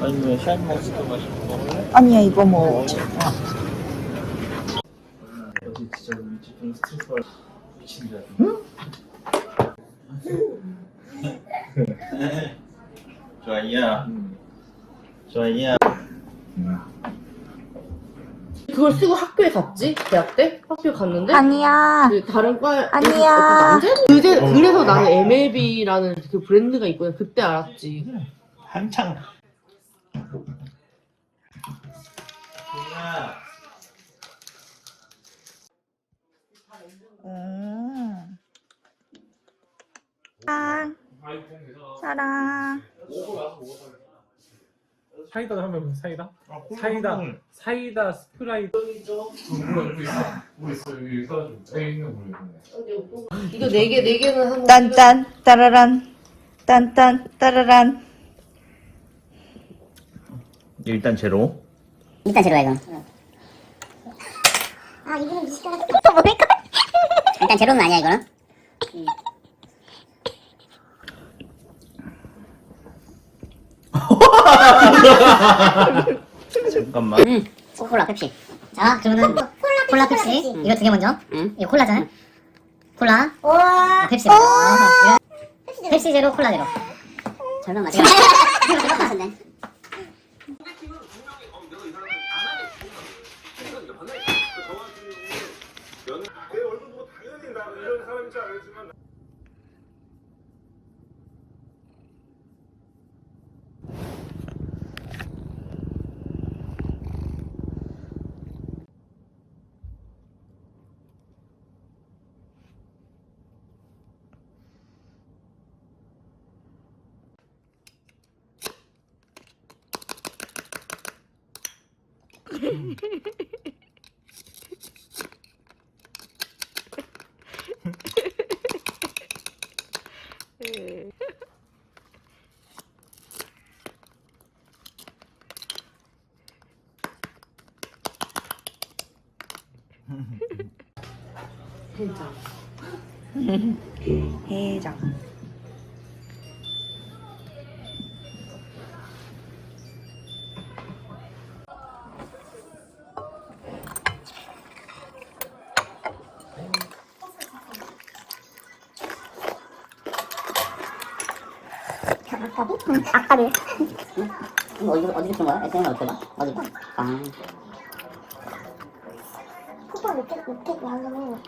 아니면 샤인머스크 마시는 거 먹을래? 아니야 이거 뭐. 어제 진짜 우리 집중 스트레스 받아 미친 줄 좋아요. 좋아요 그걸 쓰고 학교에 갔지? 대학 때? 학교에 갔는데? 아니야 그 다른 과 아니야. 그제 그래서 나는 MLB라는 그 브랜드가 있구나 그때 알았지 한창 음. 사랑 사랑 사이다 하면 사이다? 사이다 사이다 스프라이트 이거 네 개 네 개는 한 딴딴 따라란 딴딴 따라란 일단 제로 일단 제로야 이건. 아 이거는 미식가라. 뭐랄까? 일단 제로는 아니야 이거는. 잠깐만 음. 콜라 펩시. 자 그러면 콜라, 콜라 펩시. 이거 두 개 먼저. 이거 콜라잖아. 콜라. 아, 펩시. 먼저. 이거 펩시 제로 콜라 제로. 절반 맞지? 이거 이거 어디 어디서 푼 거야? SNL 어떻게 봐? 어디 봐? 아. 쿠폰 로켓 로켓 와우는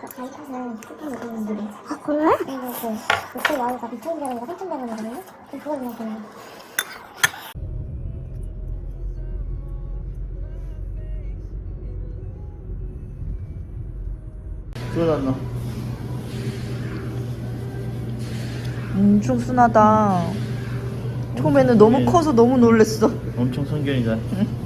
그 가입하는 쿠폰 로켓분들이 아 그래? 그리고 그 로켓 와우가 2,100원인가 3,100원이거든요? 그거 그냥 그냥 들어놨나 엄청 순하다 처음에는 너무 커서 너무 놀랬어. 엄청 성견이다.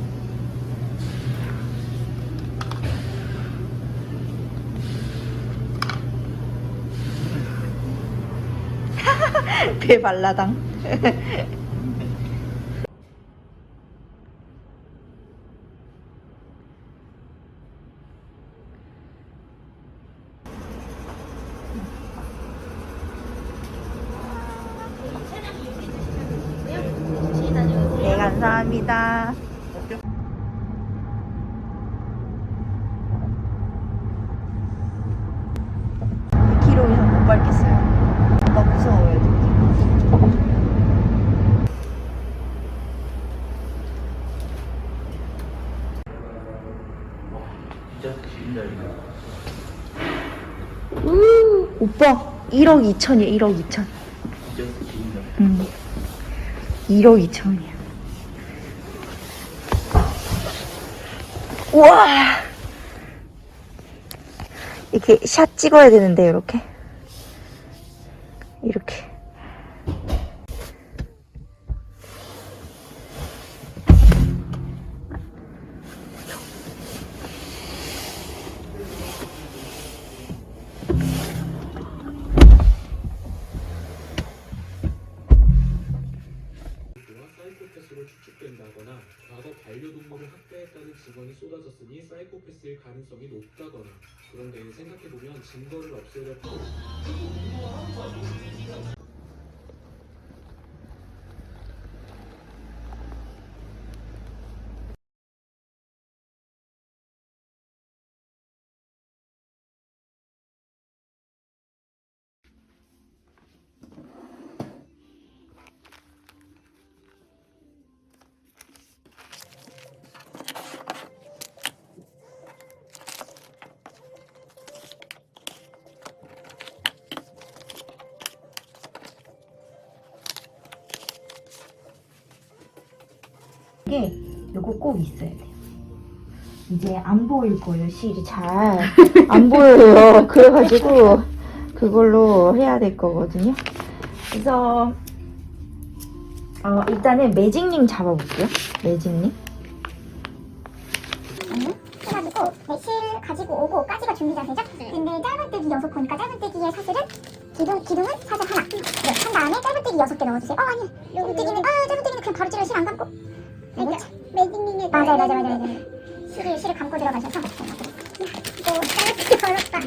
배 발라당 네 감사합니다. 키로 이상 못 밟겠어요. 나 무서워요. 진짜 이거 오빠 1억 2천이야 1억 2천. 진짜 죽인다. 응. 1억 2천이야 우와. 이렇게 샷 찍어야 되는데 이렇게. 이렇게 사이코패스일 가능성이 높다거나 그런데 생각해보면 증거를 없애려 꼭 있어야 돼요. 이제 안 보일 거예요, 실이 잘. 안 보여요. 그래가지고 그걸로 해야 될 거거든요. 그래서 어, 일단은 매직링 잡아볼게요. 매직링. 해가지고 네, 실 가지고 오고 까지가 준비가 되죠? 근데 짧은뜨기 여섯 거니까 짧은뜨기에 사실은 기둥, 기둥은 사실 하나 네, 한 다음에 짧은뜨기 여섯 개 넣어주세요 어 아니 짧은뜨기는 아 짧은뜨기는 그냥 바로 찔러 실안 감고 매직님의 맞아요 맞아요 맞아요 맞아요 실을, 실을 감고 들어가셔서 이거 짧은뜨기 어렵다.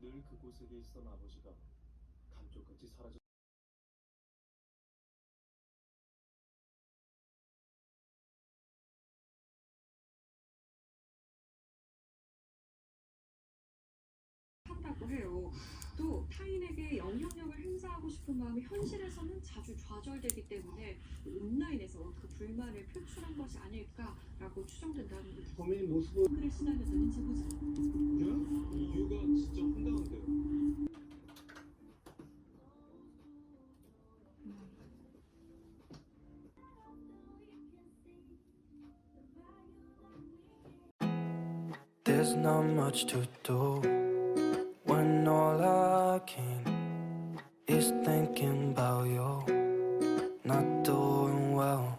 늘 그곳에 있던 아버지가 감쪽같이 사라져 하고 싶은 마음이 현실에서는 자주 좌절되기 때문에 온라인에서 그 불만을 표출한 것이 아닐까라고 추정된다는 거죠. 범인의 모습을 그에 시달렸다는 제보자. 이유가 진짜 황당한데요 There's not much to do when all I can is thinking about you. Not doing well,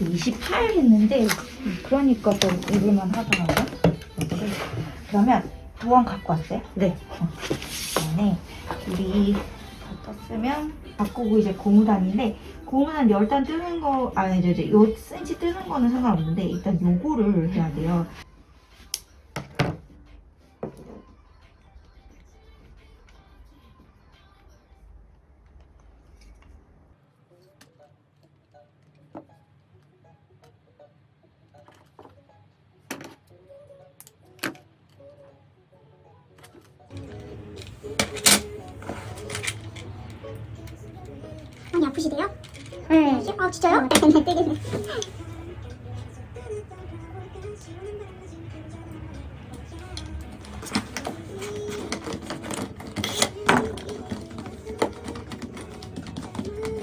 28 했는데 그러니까 좀 입을만 하더라고요. 그래. 그러면 도안 갖고 왔어요? 네. 어. 그다음에 우리 다 떴으면 바꾸고 이제 고무단인데 고무단 열단 뜨는 거 아니 이제 요 센치 뜨는 거는 상관없는데 일단 요거를 해야 돼요. 아프시대요? 네. 아 진짜요? 네, 되게.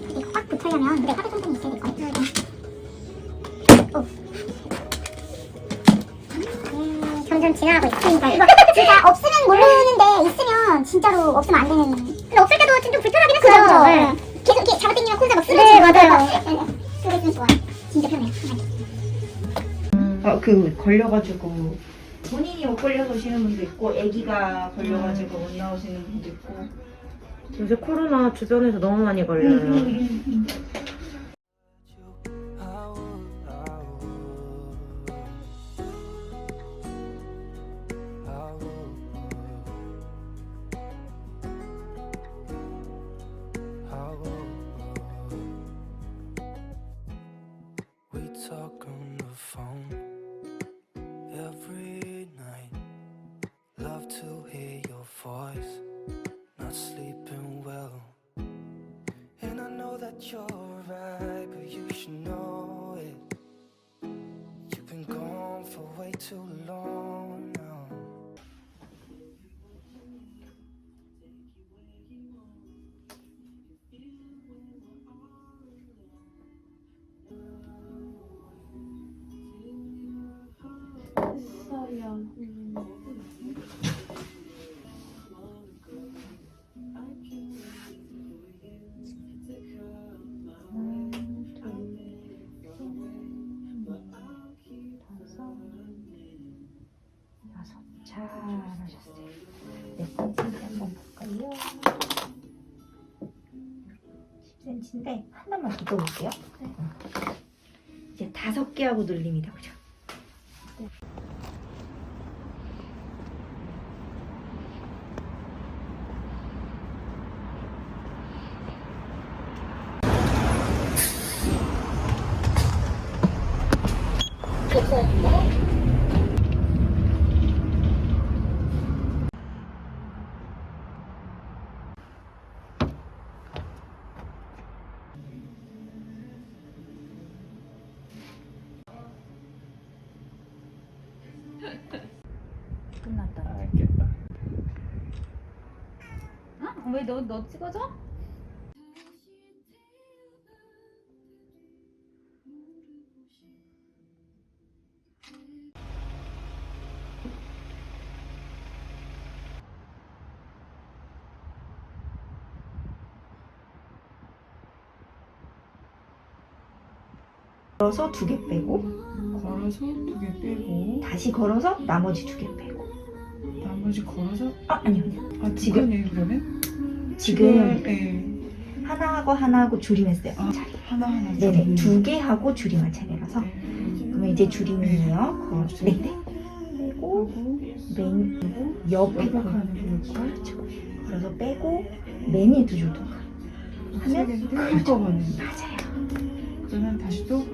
이게 꽉 붙으려면 네, 하루 정도는 있어야 될 것 같아요. 오. 음, 점점 지나가고 있으니까 이거 진짜 없으면 모르는데 있으면 진짜로 없으면 안 되는. 좋아요. 진짜 편해요. 어, 그 걸려가지고 본인이 못 걸려서 오시는 분도 있고 아기가 걸려가지고 못 나오시는 분도 있고 요새 코로나 주변에서 너무 많이 걸려요. 음, I talk on the phone every night. Love to hear your voice. Not sleeping well. And I know that you're right, but you should know it. You've been gone for way too long 잘하셨어요. 몇 cm 한번 볼까요? 10cm인데 하나만 더 떠볼게요. 이제 다섯 개 하고 눌립니다, 그죠? 끝났다. 알겠다. 어? 왜너 너 찍어줘? 걸어서 두 개 빼고 걸어서 두 개 빼고 다시 걸어서 나머지 두 개 빼고 나머지 걸어서? 아 아니요 아니요. 아 지금- 지금 그러면? 지금 예. 하나 하고 하나 하고 줄임했어요 아, 하나 하나 네네. 두 개 하고 줄임할 차례라서. 그러면 이제 줄임이에요. 거- 네네. 그리고 맨 옆에 그렇죠. 그래서 빼고 맨에 두줄더 하면 하면 한꺼번에 맞아요. 그러면 다시 또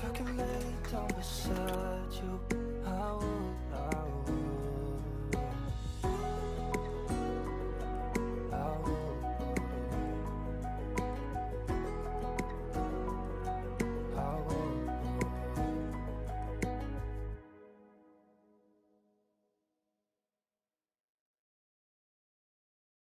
Wish I could lay down beside you. I would.